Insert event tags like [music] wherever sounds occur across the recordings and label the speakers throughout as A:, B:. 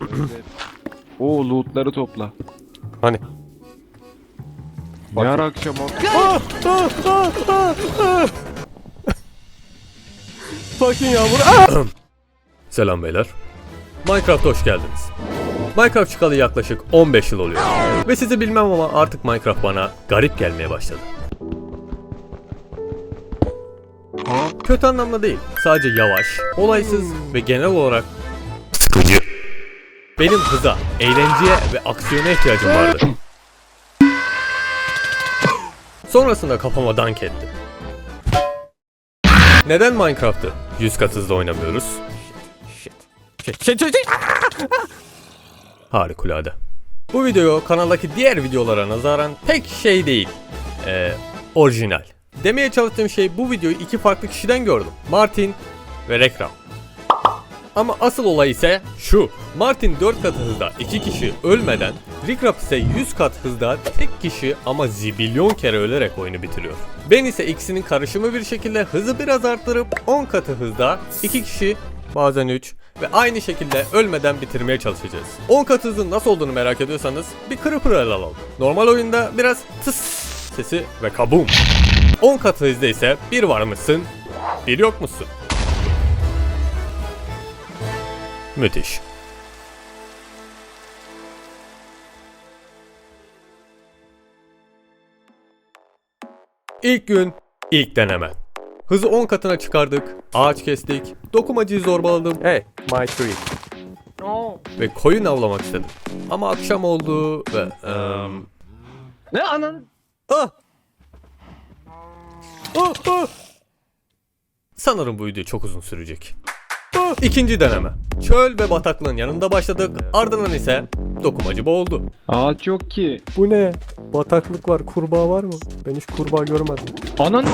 A: Evet. Oo lootları topla.
B: Hani?
A: Ne ara akşam oldu?
B: Fucking yağmur. Selam beyler. Minecraft'a hoş geldiniz. Minecraft çıkalı yaklaşık 15 yıl oluyor. Ve sizi bilmem ama artık Minecraft bana garip gelmeye başladı. Kötü anlamda değil. Sadece yavaş, olaysız ve genel olarak. Benim hıza, eğlenceye ve aksiyona ihtiyacım vardı. Sonrasında kafama dank etti. Neden Minecraft'ı 100 kat hızla oynamıyoruz? Harikulade. Bu video kanaldaki diğer videolara nazaran pek şey değil. Ee, orijinal. Demeye çalıştığım şey bu videoyu iki farklı kişiden gördüm. Martin ve Rekram. Ama asıl olay ise şu. Martin 4 kat hızda 2 kişi ölmeden, Rikrap ise 100 kat hızda tek kişi ama zibilyon kere ölerek oyunu bitiriyor. Ben ise ikisinin karışımı bir şekilde hızı biraz arttırıp 10 katı hızda 2 kişi bazen 3 ve aynı şekilde ölmeden bitirmeye çalışacağız. 10 kat hızın nasıl olduğunu merak ediyorsanız bir ele alalım. Normal oyunda biraz tıs sesi ve kabum. 10 kat hızda ise bir var mısın, bir yok Müthiş. İlk gün, ilk deneme. Hızı 10 katına çıkardık, ağaç kestik, dokumacıyı zorbaladım
C: Hey, my tree.
B: ve koyun avlamak istedim. Ama akşam oldu ve... eee,
A: Ne anan?
B: Ah! Ah, ah! Sanırım bu video çok uzun sürecek. İkinci deneme. Çöl ve bataklığın yanında başladık. Ardından ise dokumacı boğuldu.
A: Ağaç yok ki.
C: Bu ne? Bataklık var, kurbağa var mı? Ben hiç kurbağa görmedim.
A: Anan. [laughs]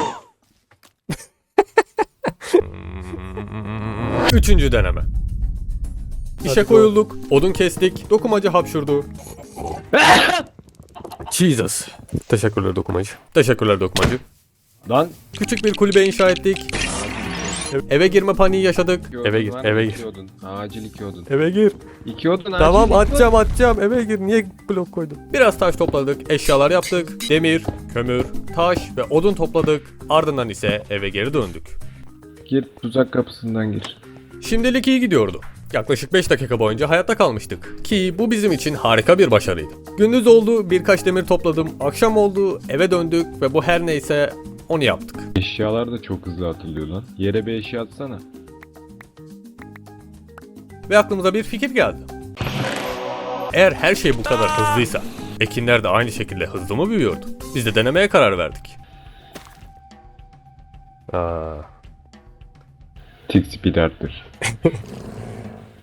B: Üçüncü deneme. İşe koyulduk, odun kestik, dokumacı hapşurdu. [laughs] Jesus. Teşekkürler dokumacı. Teşekkürler dokumacı.
A: Lan.
B: Küçük bir kulübe inşa ettik. Eve girme paniği yaşadık.
A: İki
C: Eve gir,
A: var mı?
C: eve
A: İki
C: gir.
A: odun. Acil iki odun.
C: Eve gir.
A: İki odun acil
C: Tamam
A: iki odun.
C: atacağım atacağım. Eve gir. Niye blok koydun?
B: Biraz taş topladık, eşyalar yaptık. Demir, kömür, taş ve odun topladık. Ardından ise eve geri döndük.
A: Gir tuzak kapısından gir.
B: Şimdilik iyi gidiyordu. Yaklaşık 5 dakika boyunca hayatta kalmıştık. Ki bu bizim için harika bir başarıydı. Gündüz oldu, birkaç demir topladım. Akşam oldu, eve döndük ve bu her neyse onu yaptık.
A: Eşyalar da çok hızlı atılıyor lan. Yere bir eşya atsana.
B: Ve aklımıza bir fikir geldi. Eğer her şey bu kadar hızlıysa, ekinler de aynı şekilde hızlı mı büyüyordu? Biz de denemeye karar verdik.
C: Aa.
A: Tick speed arttır.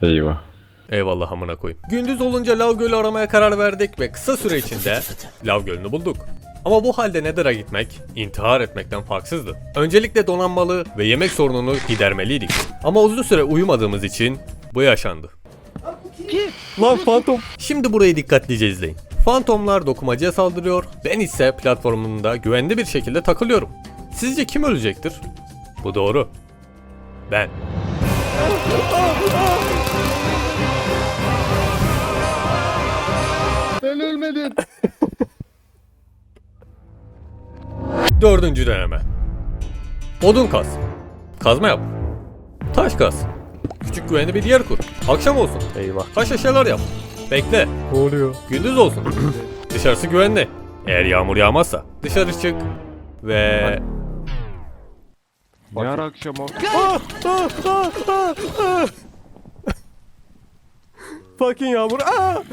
A: Eyvah.
B: Eyvallah amına koyayım. Gündüz olunca Lav Gölü aramaya karar verdik ve kısa süre içinde [laughs] Lav Gölü'nü bulduk. Ama bu halde Nether'a gitmek, intihar etmekten farksızdı. Öncelikle donanmalı ve yemek sorununu gidermeliydik. Ama uzun süre uyumadığımız için bu yaşandı.
C: Lan fantom.
B: Şimdi burayı dikkatlice izleyin. Fantomlar dokumacıya saldırıyor, ben ise platformunda güvenli bir şekilde takılıyorum. Sizce kim ölecektir? Bu doğru. Ben.
A: Ben ölmedim. [laughs]
B: Dördüncü deneme. Odun kaz. Kazma yap. Taş kaz. Küçük güvenli bir yer kur. Akşam olsun.
C: Eyvah.
B: Taş eşyalar yap. Bekle.
C: Ne oluyor?
B: Gündüz olsun. [clears throat] Dışarısı güvenli. Eğer yağmur yağmazsa dışarı çık ve
A: Ne ara akşam oldu?
C: Ah, ah, ah. [laughs] Fucking yağmur. Ah!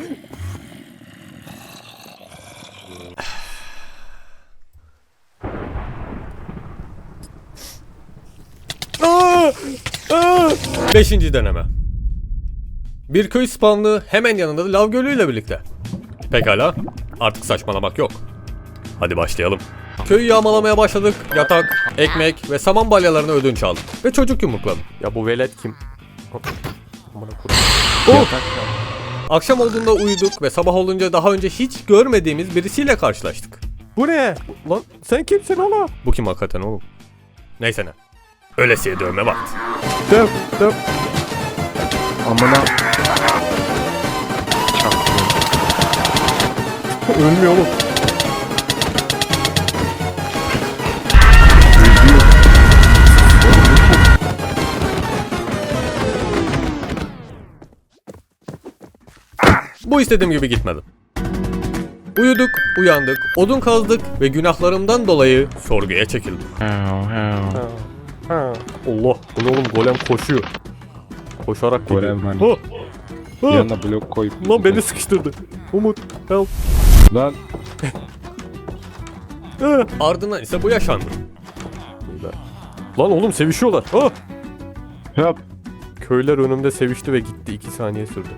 B: Beşinci deneme. Bir köy spawnlı hemen yanında da lav gölüyle birlikte. Pekala. Artık saçmalamak yok. Hadi başlayalım. Köyü yağmalamaya başladık. Yatak, ekmek ve saman balyalarını ödünç aldım. Ve çocuk yumrukladım.
C: Ya bu velet kim? Amına koyayım.
B: Akşam olduğunda uyuduk ve sabah olunca daha önce hiç görmediğimiz birisiyle karşılaştık.
C: Bu ne? Lan sen kimsin oğlum?
B: Bu kim hakikaten oğlum? Neyse ne. Ölesiye şey dövme bak.
C: Döp döp.
A: Amına.
C: Ölmüyor oğlum.
B: Bu istediğim gibi gitmedi. Uyuduk, uyandık, odun kazdık ve günahlarımdan dolayı sorguya çekildim.
C: Allah. Bu ne oğlum golem koşuyor. Koşarak gidiyor.
A: Golem hani.
C: Ha. Ha.
A: Yanına blok koyup.
C: Lan beni sıkıştırdı. Umut help.
A: Lan [laughs]
C: Ha.
B: Ardından ise bu yaşandı.
C: Lan oğlum sevişiyorlar. Ha.
A: yap.
C: Köyler önümde sevişti ve gitti. 2 saniye sürdü.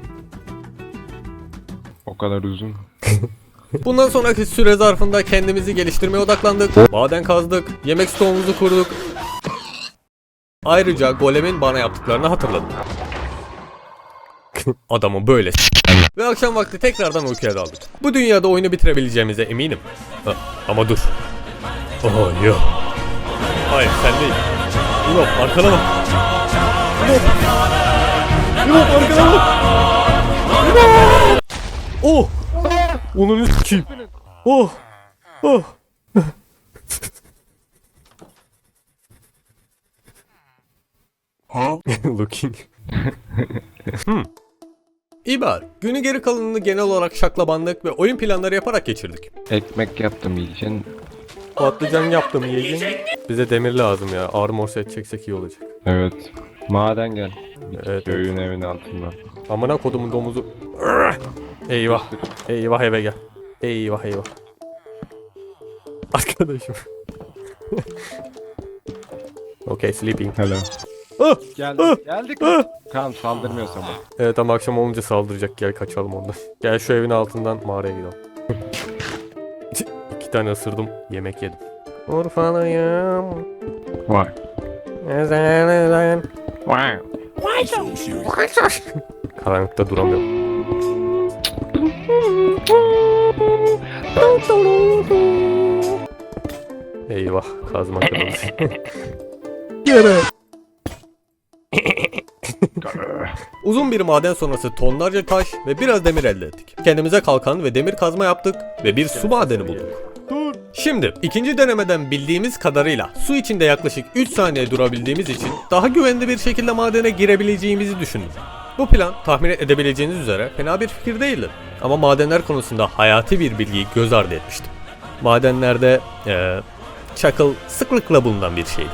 A: O kadar uzun. [laughs]
B: Bundan sonraki süre zarfında kendimizi geliştirmeye odaklandık. Maden kazdık, yemek stoğumuzu kurduk. Ayrıca golemin bana yaptıklarını hatırladım. [laughs] Adamı böyle Ve akşam vakti tekrardan uykuya daldık. Bu dünyada oyunu bitirebileceğimize eminim. Ha, ama dur. Oh yok. Hayır sen değil. Yok arkana bak. Yok. Yok arkana bak.
C: Oh. Onun sikeyim. Oh. Oh. Looking. [laughs]
B: İbar, günü geri kalanını genel olarak şaklabandık ve oyun planları yaparak geçirdik.
A: Ekmek yaptım yiyeceksin.
C: Patlıcan yaptım yiyeceğim. Bize demir lazım ya. Armor set çeksek iyi olacak.
A: Evet. Maden gel.
C: Evet.
A: Köyün evin altında.
C: Amına kodumun domuzu. [clears throat] Eyvah. Eyvah eve gel. Eyvah eyvah. Arkadaşım. [laughs] okay sleeping.
A: Hello.
C: Ah!
A: Geldik. Geldik.
C: Ah!
A: Kan saldırmıyor sabah.
C: Evet ama akşam olunca saldıracak. Gel kaçalım ondan. [laughs] Gel şu evin altından mağaraya gidelim. [laughs] İki tane ısırdım. Yemek yedim. Urfalıyım.
A: Vay.
C: Ezelden.
A: Vay.
C: Karanlıkta duramıyorum. Eyvah kazma kırıldı. [laughs] Yere.
B: Uzun bir maden sonrası tonlarca taş ve biraz demir elde ettik. Kendimize kalkan ve demir kazma yaptık ve bir su madeni bulduk. Şimdi ikinci denemeden bildiğimiz kadarıyla su içinde yaklaşık 3 saniye durabildiğimiz için daha güvenli bir şekilde madene girebileceğimizi düşündüm. Bu plan tahmin edebileceğiniz üzere fena bir fikir değildi. Ama madenler konusunda hayati bir bilgiyi göz ardı etmiştim. Madenlerde eee çakıl sıklıkla bulunan bir şeydi.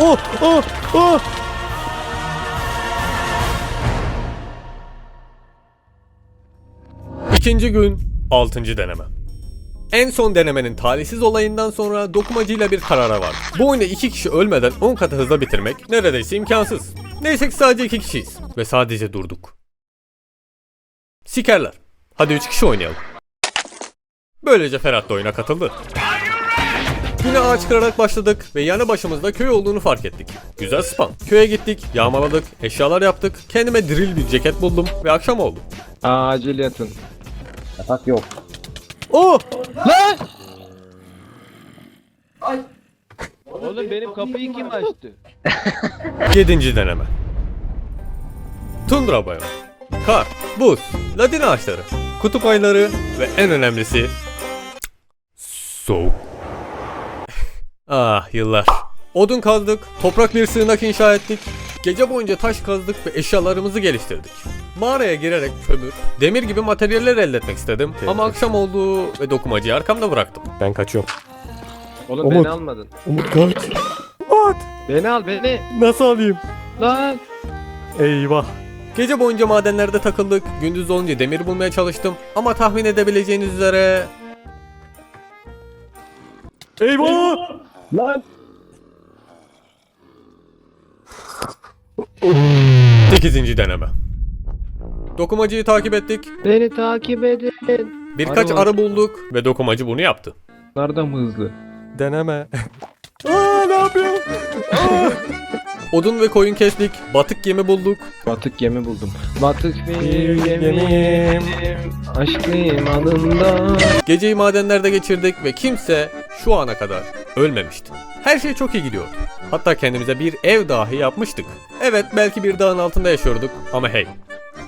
C: Oh oh oh.
B: İkinci gün 6. deneme. En son denemenin talihsiz olayından sonra dokumacıyla bir karara vardık. Bu oyunu iki kişi ölmeden 10 katı hızla bitirmek neredeyse imkansız. Neyse ki sadece iki kişiyiz ve sadece durduk. Sikerler. Hadi 3 kişi oynayalım. Böylece Ferhat da oyuna katıldı. Güne ağaç kırarak başladık ve yanı başımızda köy olduğunu fark ettik. Güzel spam. Köye gittik, yağmaladık, eşyalar yaptık, kendime drill bir ceket buldum ve akşam oldu.
A: Acil yatın.
C: Oh.
D: Oğlum benim kapıyı kim açtı?
B: 7. deneme. Tundra bayramı. Kar, buz, ladin ağaçları, kutup ayları ve en önemlisi soğuk. [laughs] ah yıllar. Odun kazdık, toprak bir sığınak inşa ettik. Gece boyunca taş kazdık ve eşyalarımızı geliştirdik. Mağaraya girerek kömür, demir gibi materyaller elde etmek istedim. Ama akşam oldu ve dokumacıyı arkamda bıraktım.
C: Ben kaçıyorum.
A: Oğlum
C: Umut.
A: beni almadın.
C: Umut kaç. What?
A: Beni al beni.
C: Nasıl alayım?
A: Lan.
C: Eyvah.
B: Gece boyunca madenlerde takıldık, gündüz olunca demir bulmaya çalıştım ama tahmin edebileceğiniz üzere
C: Eyvah.
A: Lan.
B: 8. deneme. Dokumacıyı takip ettik,
D: Beni takip edin.
B: birkaç
A: Arı
B: bulduk ve dokumacı bunu yaptı.
A: Nereden mı hızlı?
C: Deneme. [laughs] Aa ne yapıyorsun?
B: Odun ve koyun kestik, batık gemi bulduk,
A: Batık gemi buldum. Batık bir gemim.
C: gemim.
A: Aşk limanında.
B: geceyi madenlerde geçirdik ve kimse şu ana kadar ölmemişti. Her şey çok iyi gidiyordu. Hatta kendimize bir ev dahi yapmıştık. Evet belki bir dağın altında yaşıyorduk ama hey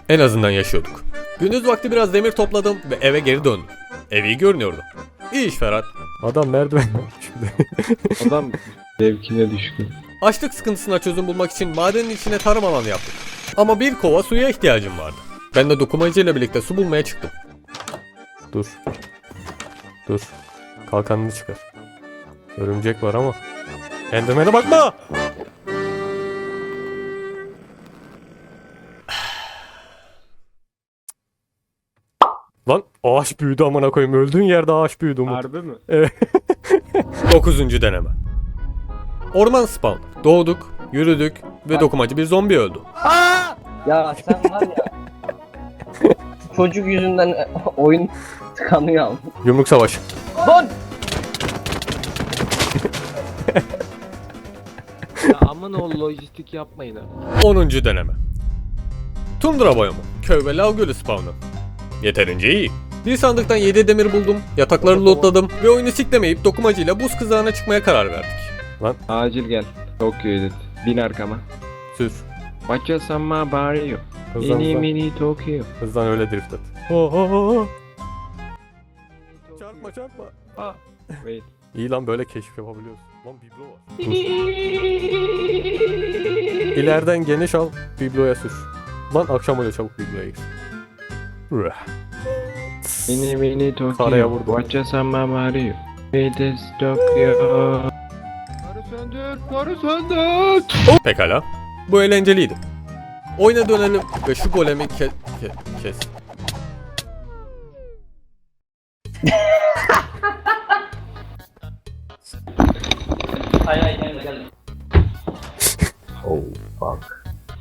B: en azından yaşıyorduk. Gündüz vakti biraz demir topladım ve eve geri döndüm. Ev iyi görünüyordu. İyi iş Ferhat.
C: Adam merdiven şimdi. [laughs]
A: Adam zevkine düşkün.
B: Açlık sıkıntısına çözüm bulmak için madenin içine tarım alanı yaptık. Ama bir kova suya ihtiyacım vardı. Ben de dokumacıyla birlikte su bulmaya çıktım.
C: Dur. Dur. Kalkanını çıkar. Örümcek var ama. Enderman'e bakma! Lan ağaç büyüdü amına koyayım. Öldüğün yerde ağaç büyüdü Umut.
A: Harbi mi?
B: 9. [laughs] deneme. Orman spawn. Doğduk, yürüdük ve dokumacı bir zombi öldü.
E: Ya sen var ya. çocuk yüzünden [laughs] oyun tıkanıyor.
C: Yumruk savaşı.
E: Lan!
D: Aman o lojistik yapmayın ha.
B: 10. deneme. Tundra biyomu. Köy ve lav gölü spawnı. Yeterince iyi. Bir sandıktan 7 demir buldum, yatakları lootladım ve oyunu siklemeyip dokumacıyla buz kızağına çıkmaya karar verdik.
A: Acil gel. Tokyo edit. Bin arkama.
C: Sür.
A: Watcha sama Mario.
C: Hızlan
A: Mini
C: hızlan.
A: mini Tokyo.
C: Hızlan öyle drift at. Ho ho ho. Çarpma çarpma.
A: Ah. Wait.
C: İyi lan böyle keşif yapabiliyoruz. Lan biblo var. İleriden geniş al, bibloya sür. Lan akşam oluyor çabuk bibloya gir. Rüh.
A: Mini mini Tokyo.
C: Karaya vurdu.
A: Watcha sama Mario. It is Tokyo.
D: Karı söndür, karı söndür.
B: Pekala. Bu eğlenceliydi. Oyuna dönelim ve şu golemi ke- ke- kes.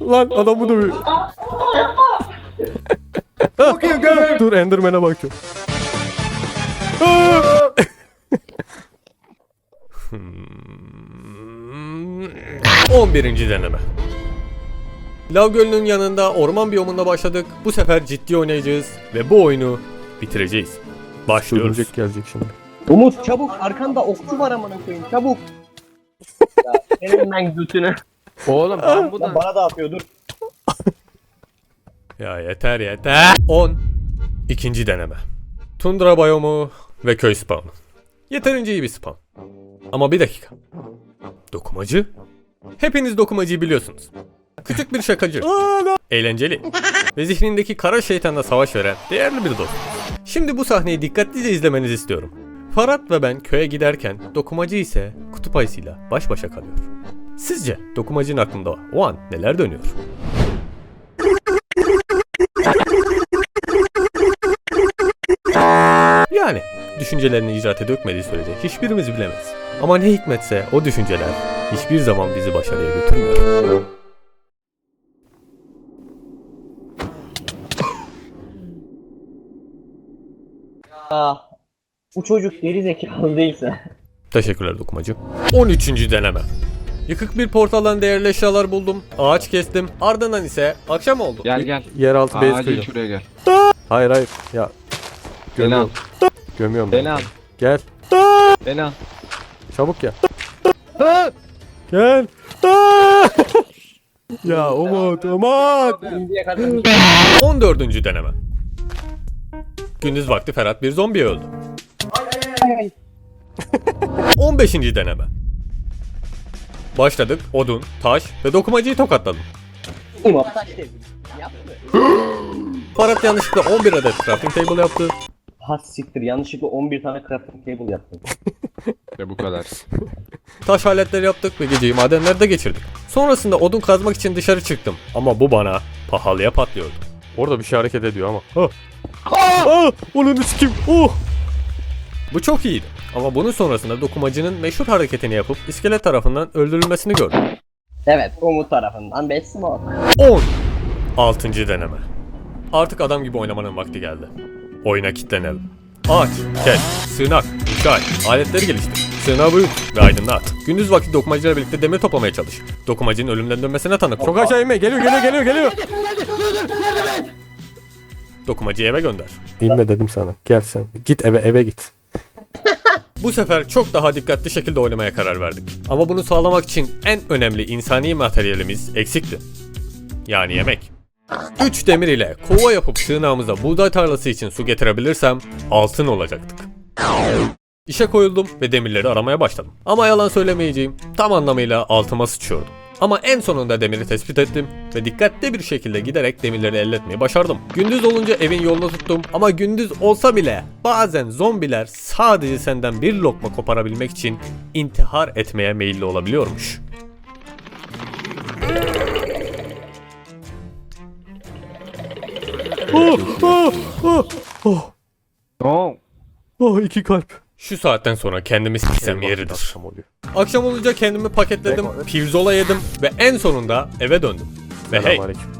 C: Lan adamı dövüyor. [laughs] Dur Enderman'e bakıyorum. [laughs]
B: Hmm. 11. deneme. Lav Gölü'nün yanında orman biyomunda başladık. Bu sefer ciddi oynayacağız ve bu oyunu bitireceğiz. Başlıyoruz.
C: Örümcek gelecek şimdi.
E: Umut çabuk arkanda okçu var amına koyayım çabuk. [laughs] ya senin ben götünü.
D: Oğlum ben bu
E: Lan bana da atıyor dur.
B: Ya yeter yeter. 10. İkinci deneme. Tundra biyomu ve köy spawnı. Yeterince iyi bir spawn. Ama bir dakika. Dokumacı? Hepiniz dokumacıyı biliyorsunuz. Küçük bir şakacı. Eğlenceli. Ve zihnindeki kara şeytanla savaş veren değerli bir dost. Şimdi bu sahneyi dikkatlice izlemenizi istiyorum. Farhat ve ben köye giderken dokumacı ise kutup ayısıyla baş başa kalıyor. Sizce dokumacının aklında o an neler dönüyor? Yani düşüncelerini icraate dökmediği sürece hiçbirimiz bilemeyiz. Ama ne hikmetse o düşünceler hiçbir zaman bizi başarıya götürmüyor.
E: Ah. Bu çocuk geri zekalı değilse.
B: Teşekkürler dokumacı. 13. deneme. Yıkık bir portaldan değerli eşyalar buldum. Ağaç kestim. Ardından ise akşam oldu.
A: Gel gel.
C: Yeraltı base
A: Acil
C: köyü.
A: şuraya gel.
C: Hayır hayır. Ya
A: Beni al.
C: gömüyorum ben.
A: Beni al.
C: Gel.
A: Beni al.
C: Çabuk gel. Gel. [laughs] Ya Umut, Umut.
E: Şimdiye kadar
B: 14. deneme. Gündüz vakti Ferhat bir zombi öldü. 15. deneme. Başladık. Odun, taş ve dokumacıyı tokatladım.
E: Yapma.
B: Ferhat yanlışlıkla 11 adet crafting table yaptı.
E: Ha siktir yanlışlıkla 11 tane crafting table yaptım.
A: İşte bu kadar.
B: Taş aletleri yaptık ve geceyi madenlerde geçirdik. Sonrasında odun kazmak için dışarı çıktım. Ama bu bana pahalıya patlıyordu.
C: Orada bir şey hareket ediyor ama. Ah. Ah! Onu sikim. Oh!
B: Bu çok iyiydi. Ama bunun sonrasında dokumacının meşhur hareketini yapıp iskelet tarafından öldürülmesini gördüm.
E: Evet Umut tarafından best smoke.
B: 10. 6. deneme. Artık adam gibi oynamanın vakti geldi. Oyuna kilitlenelim. Ağaç, kes, sığınak, inşa et, aletleri geliştir. Sığınağı büyüt ve aydınlat. Gündüz vakti dokumacıyla birlikte demir toplamaya çalış. Dokumacının ölümden dönmesine tanık.
C: Çok aşağı inme. Geliyor geliyor geliyor geliyor.
B: Dokumacıyı eve gönder.
C: İnme dedim sana. Gel sen. Git eve eve git.
B: Bu sefer çok daha dikkatli şekilde oynamaya karar verdik. Ama bunu sağlamak için en önemli insani materyalimiz eksikti. Yani yemek. 3 demir ile kova yapıp sığınağımıza buğday tarlası için su getirebilirsem altın olacaktık. İşe koyuldum ve demirleri aramaya başladım. Ama yalan söylemeyeceğim, tam anlamıyla altıma sıçıyordum. Ama en sonunda demiri tespit ettim ve dikkatli bir şekilde giderek demirleri elde etmeyi başardım. Gündüz olunca evin yolunu tuttum ama gündüz olsa bile bazen zombiler sadece senden bir lokma koparabilmek için intihar etmeye meyilli olabiliyormuş. Oh, oh, oh, oh,
C: oh, iki kalp.
B: Şu saatten sonra kendimi
C: Eyvah,
B: yeridir.
C: akşam oluyor.
B: Akşam olunca kendimi paketledim, pirzola yedim ve en sonunda eve döndüm. Ve hey,
C: Selamünaleyküm.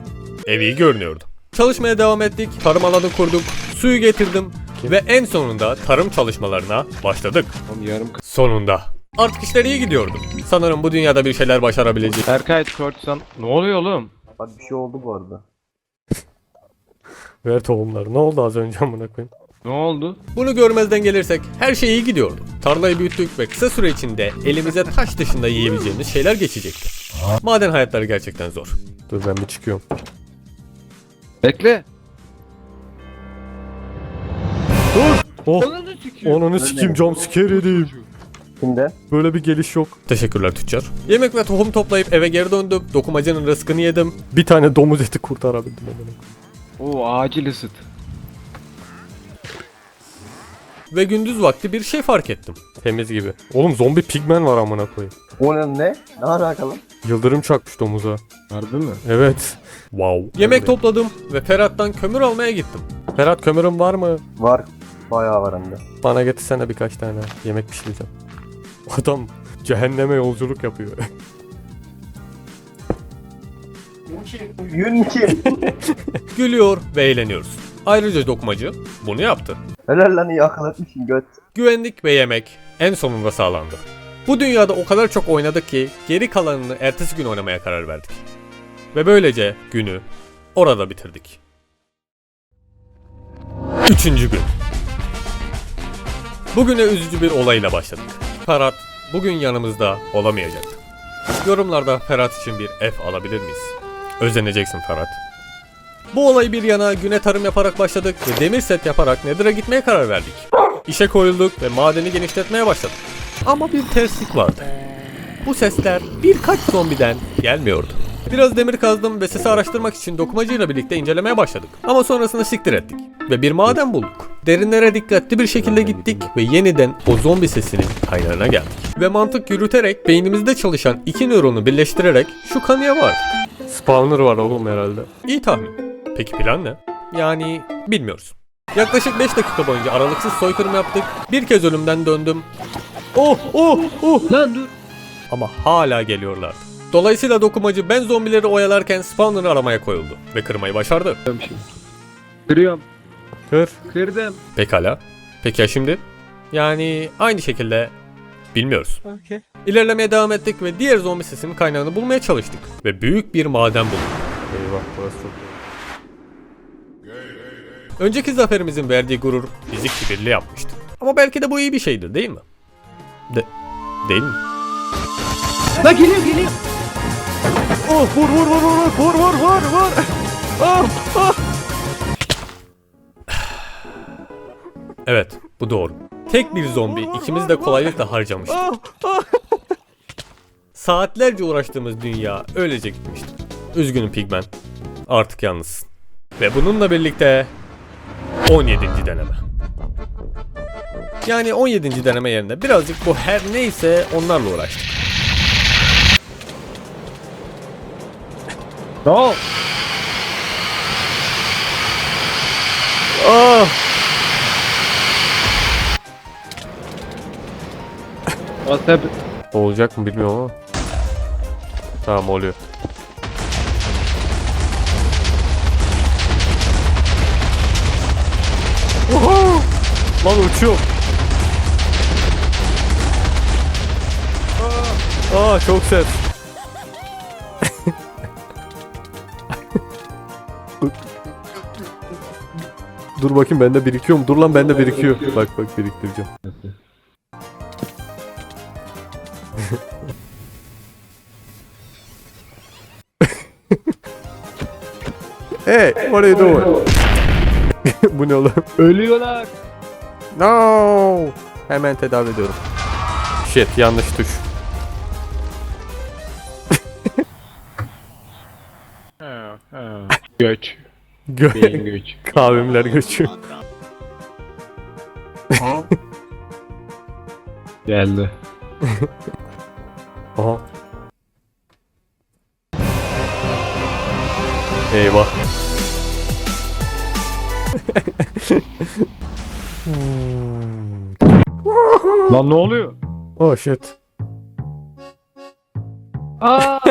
B: ev iyi görünüyordu. Çalışmaya devam ettik, tarım alanı kurduk, suyu getirdim ve en sonunda tarım çalışmalarına başladık.
A: Yarım
B: Sonunda. Artık işler iyi gidiyordu. Sanırım bu dünyada bir şeyler başarabileceğiz.
A: Berkay Kortsan. Ne oluyor oğlum?
E: Bak bir şey oldu bu arada.
C: Ver tohumları. Ne oldu az önce amına koyayım?
A: Ne oldu?
B: Bunu görmezden gelirsek her şey iyi gidiyordu. Tarlayı büyüttük ve kısa süre içinde elimize taş dışında yiyebileceğimiz şeyler geçecekti. Maden hayatları gerçekten zor.
C: Dur ben bir çıkıyorum.
A: Bekle.
C: Oh!
D: Ananı sikiyor.
C: Onunu sikeyim jumpscare edeyim.
E: Kimde?
C: Böyle bir geliş yok.
B: Teşekkürler tüccar. Yemek ve tohum toplayıp eve geri döndüm. Dokumacının rızkını yedim.
C: Bir tane domuz eti kurtarabildim.
A: Oo acil ısıt.
B: Ve gündüz vakti bir şey fark ettim.
C: Temiz gibi. Oğlum zombi pigmen var amına koyayım.
E: O ne? Ne? Alakalı?
C: Yıldırım çakmış domuza.
A: Harbi mi?
C: Evet. Wow.
B: Yemek topladım ve Ferhat'tan kömür almaya gittim.
C: Ferhat kömürün var mı?
E: Var. Bayağı var hem de.
C: Bana getirsene birkaç tane. Yemek pişireceğim. Adam cehenneme yolculuk yapıyor.
E: Yün kim? [laughs]
B: Gülüyor ve eğleniyoruz. Ayrıca dokumacı bunu yaptı.
E: Helal lan iyi akıl etmişsin göt.
B: Güvenlik ve yemek en sonunda sağlandı. Bu dünyada o kadar çok oynadık ki geri kalanını ertesi gün oynamaya karar verdik. Ve böylece günü orada bitirdik. Üçüncü gün. Bugüne üzücü bir olayla başladık. Ferhat bugün yanımızda olamayacaktı. Yorumlarda Ferhat için bir F alabilir miyiz? Özeneceksin Ferhat. Bu olayı bir yana güne tarım yaparak başladık ve demir set yaparak Nether'a gitmeye karar verdik. İşe koyulduk ve madeni genişletmeye başladık. Ama bir terslik vardı. Bu sesler birkaç zombiden gelmiyordu. Biraz demir kazdım ve sesi araştırmak için dokumacıyla birlikte incelemeye başladık. Ama sonrasında siktir ettik. Ve bir maden bulduk. Derinlere dikkatli bir şekilde gittik ve yeniden o zombi sesinin kaynağına geldik. Ve mantık yürüterek beynimizde çalışan iki nöronu birleştirerek şu kanıya vardık.
C: Spawner var oğlum herhalde.
B: İyi tahmin. Peki plan ne? Yani bilmiyoruz. Yaklaşık 5 dakika boyunca aralıksız soykırım yaptık. Bir kez ölümden döndüm. Oh oh oh.
D: Lan dur.
B: Ama hala geliyorlardı. Dolayısıyla dokumacı ben zombileri oyalarken spawner'ı aramaya koyuldu ve kırmayı başardı.
A: Kırıyorum şimdi. Kırıyorum.
C: Kır.
A: Kırdım.
B: Pekala. Peki ya şimdi? Yani aynı şekilde bilmiyoruz. İlerlemeye devam ettik ve diğer zombi sesinin kaynağını bulmaya çalıştık. Ve büyük bir maden bulduk.
C: Eyvah burası çok
B: Önceki zaferimizin verdiği gurur bizi kibirli yapmıştı. Ama belki de bu iyi bir şeydir değil mi? De değil mi?
D: Lan geliyor geliyor.
C: Oh vur vur vur vur vur vur vur vur. Ah ah.
B: Evet, bu doğru. Tek bir zombi ikimiz de kolaylıkla harcamıştı.
C: Ah ah.
B: Saatlerce uğraştığımız dünya öylece gitmişti. Üzgünüm Pigmen. Artık yalnızsın. Ve bununla birlikte 17. deneme. Yani 17. deneme yerine birazcık bu her neyse onlarla uğraştık.
A: No.
C: Ah.
A: What's happened?
C: Olacak mı bilmiyorum ama. Tamam oluyor. Lan uçuyor. Aa çok ses. [laughs] Dur bakayım bende birikiyor mu? Dur lan bende birikiyor. Bak bak biriktireceğim. [laughs] Hey, what are you doing? [laughs] Bu ne oğlum?
A: Ölüyorlar.
C: No! Hemen tedavi ediyorum. Shit, yanlış tuş.
A: Ha, [laughs] ha. Göç.
C: Gö-
A: Beyin göç. [laughs]
C: Kahvemler göçüyor.
A: Geldi. [laughs]
C: Aha. Eyvah.
A: Lan ne oluyor?
C: Oh shit.
A: Aa! [laughs]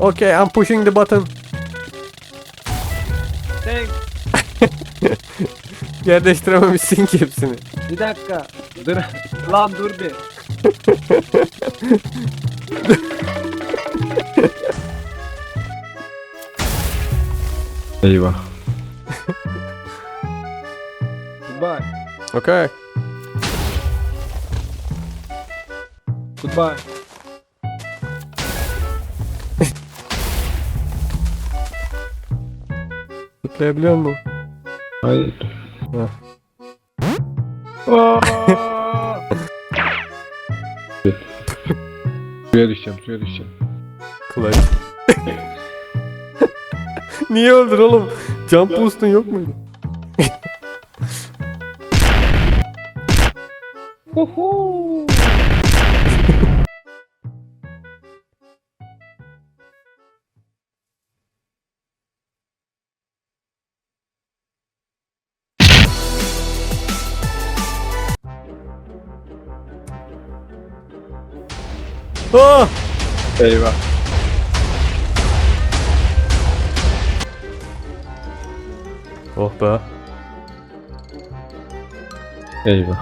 C: Okay, I'm pushing the button.
A: Thanks. [laughs]
C: Yerleştirememişsin ki hepsini.
A: Bir dakika. Dur. Lan dur bir. Eyvah. Goodbye.
C: Okay.
A: Goodbye.
C: Zıplayabiliyor musun?
A: Hayır.
C: Heh.
A: Suya düşeceğim, suya düşeceğim.
C: Clutch. [laughs] Niye öldür oğlum? Jump boost'un yok muydu? Ah!
A: Eyvah.
C: Oh be.
A: Eyvah.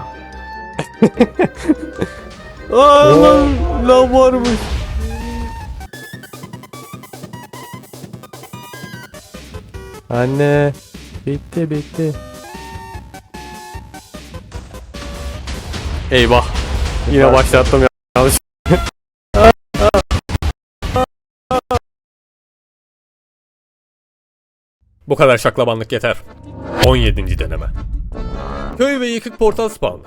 A: [laughs]
C: Aa lan, lan varmış. Anne. Bitti bitti. Eyvah. Yine başlattım ya.
B: Bu kadar şaklabanlık yeter. 17. deneme. Köy ve yıkık portal spawnı.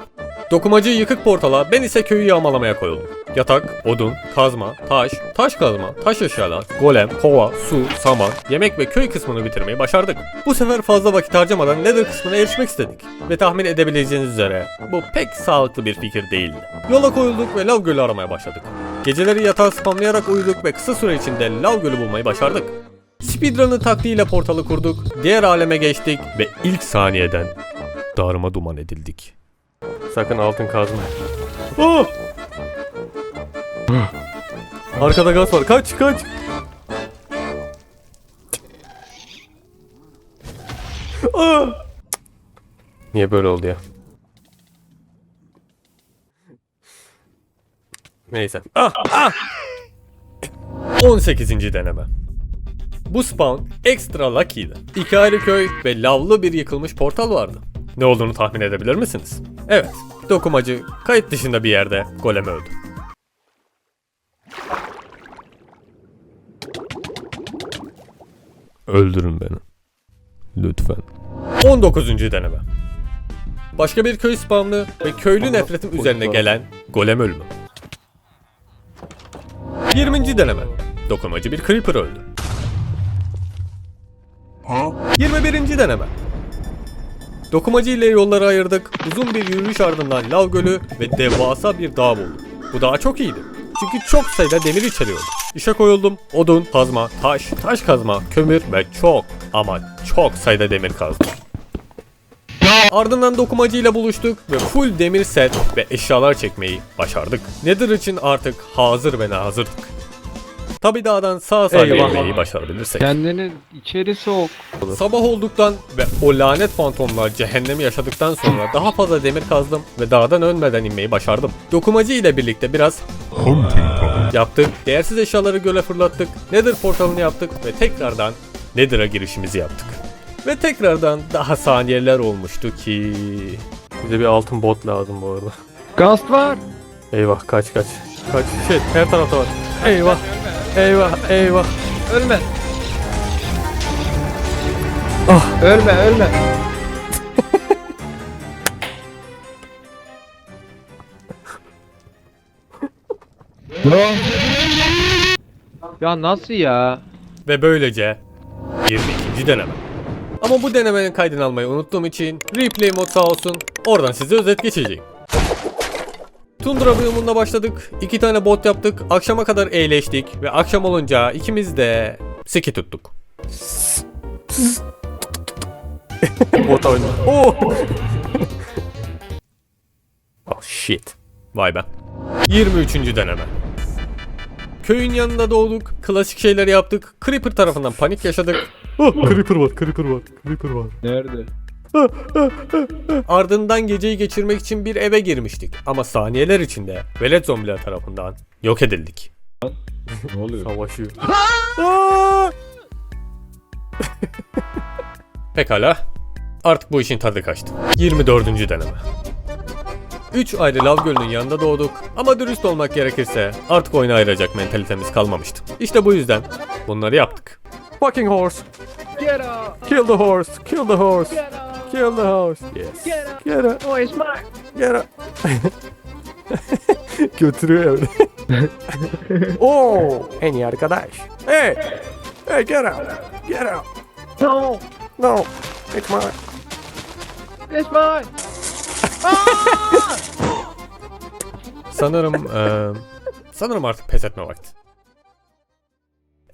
B: Dokumacı yıkık portala, ben ise köyü yağmalamaya koyuldum. Yatak, odun, kazma, taş, taş kazma, taş eşyalar, golem, kova, su, saman, yemek ve köy kısmını bitirmeyi başardık. Bu sefer fazla vakit harcamadan Nether kısmına erişmek istedik. Ve tahmin edebileceğiniz üzere bu pek sağlıklı bir fikir değildi. Yola koyulduk ve lav gölü aramaya başladık. Geceleri yatağa spamlayarak uyuduk ve kısa süre içinde lav gölü bulmayı başardık. Speedrun'ın taktiğiyle portalı kurduk, diğer aleme geçtik ve ilk saniyeden darma duman edildik.
C: Sakın altın kazma. Oh! Arkada gaz var. Kaç kaç. Ah! Niye böyle oldu ya? Neyse. Ah!
B: 18. deneme. Bu spawn ekstra lucky'ydi. İki ayrı köy ve lavlı bir yıkılmış portal vardı. Ne olduğunu tahmin edebilir misiniz? Evet, dokumacı kayıt dışında bir yerde golem öldü.
C: Öldürün beni. Lütfen.
B: 19. deneme. Başka bir köy spawnı ve köylü nefretim üzerine gelen golem ölümü. 20. deneme. Dokumacı bir creeper öldü. 21. deneme. Dokumacı ile yolları ayırdık. Uzun bir yürüyüş ardından lav gölü ve devasa bir dağ bulduk. Bu dağ çok iyiydi. Çünkü çok sayıda demir içeriyordu. İşe koyuldum. Odun, kazma, taş, taş kazma, kömür ve çok ama çok sayıda demir kazdım. Ardından dokumacı ile buluştuk ve full demir set ve eşyalar çekmeyi başardık. Nether için artık hazır ve nazırdık. Tabi dağdan sağ salim
C: Eyvah.
B: inmeyi başarabilirsek.
A: Kendini içeri sok.
B: Sabah olduktan ve o lanet fantomlar cehennemi yaşadıktan sonra daha fazla demir kazdım ve dağdan ölmeden inmeyi başardım. Dokumacı ile birlikte biraz yaptık, değersiz eşyaları göle fırlattık, Nether portalını yaptık ve tekrardan Nether'a girişimizi yaptık. Ve tekrardan daha saniyeler olmuştu ki...
C: Bize bir altın bot lazım bu arada.
A: Gast var.
C: Eyvah kaç kaç. Kaç. Shit her tarafta var. Eyvah. Eyvah eyvah.
A: Ölme.
D: Ölme ölme.
F: Ya nasıl ya?
B: Ve böylece 22. deneme. Ama bu denemenin kaydını almayı unuttuğum için replay mod sağ olsun oradan size özet geçeceğim. Tundra bölümünde başladık. iki tane bot yaptık. Akşama kadar eğleştik. Ve akşam olunca ikimiz de siki tuttuk. [laughs]
C: Bot oyunu. Oh! [laughs] oh shit.
B: Vay be. 23. deneme. Köyün yanında doğduk. Klasik şeyleri yaptık. Creeper tarafından panik yaşadık.
C: Oh, creeper var, creeper var, creeper var.
A: Nerede?
B: Ardından geceyi geçirmek için bir eve girmiştik. Ama saniyeler içinde velet zombiler tarafından yok edildik.
A: Ne oluyor?
C: Savaşıyor. [laughs]
B: Pekala. Artık bu işin tadı kaçtı. 24. deneme. 3 ayrı lav gölünün yanında doğduk ama dürüst olmak gerekirse artık oyuna ayıracak mentalitemiz kalmamıştı. İşte bu yüzden bunları yaptık.
C: Fucking horse.
D: Get up.
C: Kill the horse. Kill the horse.
D: Get up.
C: Kill the horse. Yes.
D: Get up.
C: Get up.
D: Oh it's mine.
C: Get up. [laughs] Götürüyor evde. [laughs] Oo, en iyi arkadaş. Hey. Hey get out. Get out.
D: No.
C: No. It's mine.
D: It's mine. [laughs]
B: Sanırım eee, sanırım artık pes etme vakti.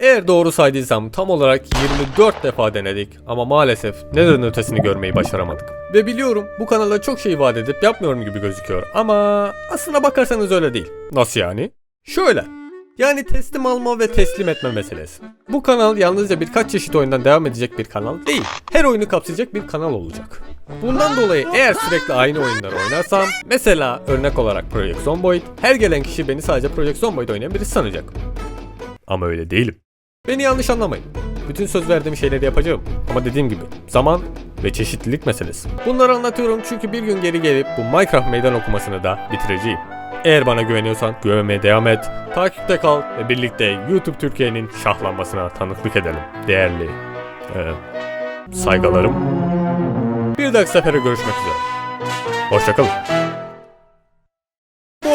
B: Eğer doğru saydıysam tam olarak 24 defa denedik ama maalesef neden ötesini görmeyi başaramadık. Ve biliyorum bu kanalda çok şey vaat edip yapmıyorum gibi gözüküyor ama aslına bakarsanız öyle değil. Nasıl yani? Şöyle. Yani teslim alma ve teslim etme meselesi. Bu kanal yalnızca birkaç çeşit oyundan devam edecek bir kanal değil. Her oyunu kapsayacak bir kanal olacak. Bundan dolayı eğer sürekli aynı oyunları oynarsam, mesela örnek olarak Project Zomboid, her gelen kişi beni sadece Project Zomboid oynayan birisi sanacak. Ama öyle değilim. Beni yanlış anlamayın. Bütün söz verdiğim şeyleri yapacağım. Ama dediğim gibi zaman ve çeşitlilik meselesi. Bunları anlatıyorum çünkü bir gün geri gelip bu Minecraft meydan okumasını da bitireceğim. Eğer bana güveniyorsan güvenmeye devam et. Takipte kal ve birlikte YouTube Türkiye'nin şahlanmasına tanıklık edelim. Değerli e, saygılarım. Bir dahaki sefere görüşmek üzere. Hoşçakalın.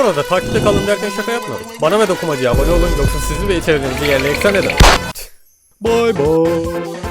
B: Arada takipte kalın derken şaka yapmıyorum. Bana ve dokumacıya abone olun yoksa sizi ve içerilerinizi yerle eksen eder. Bye bye.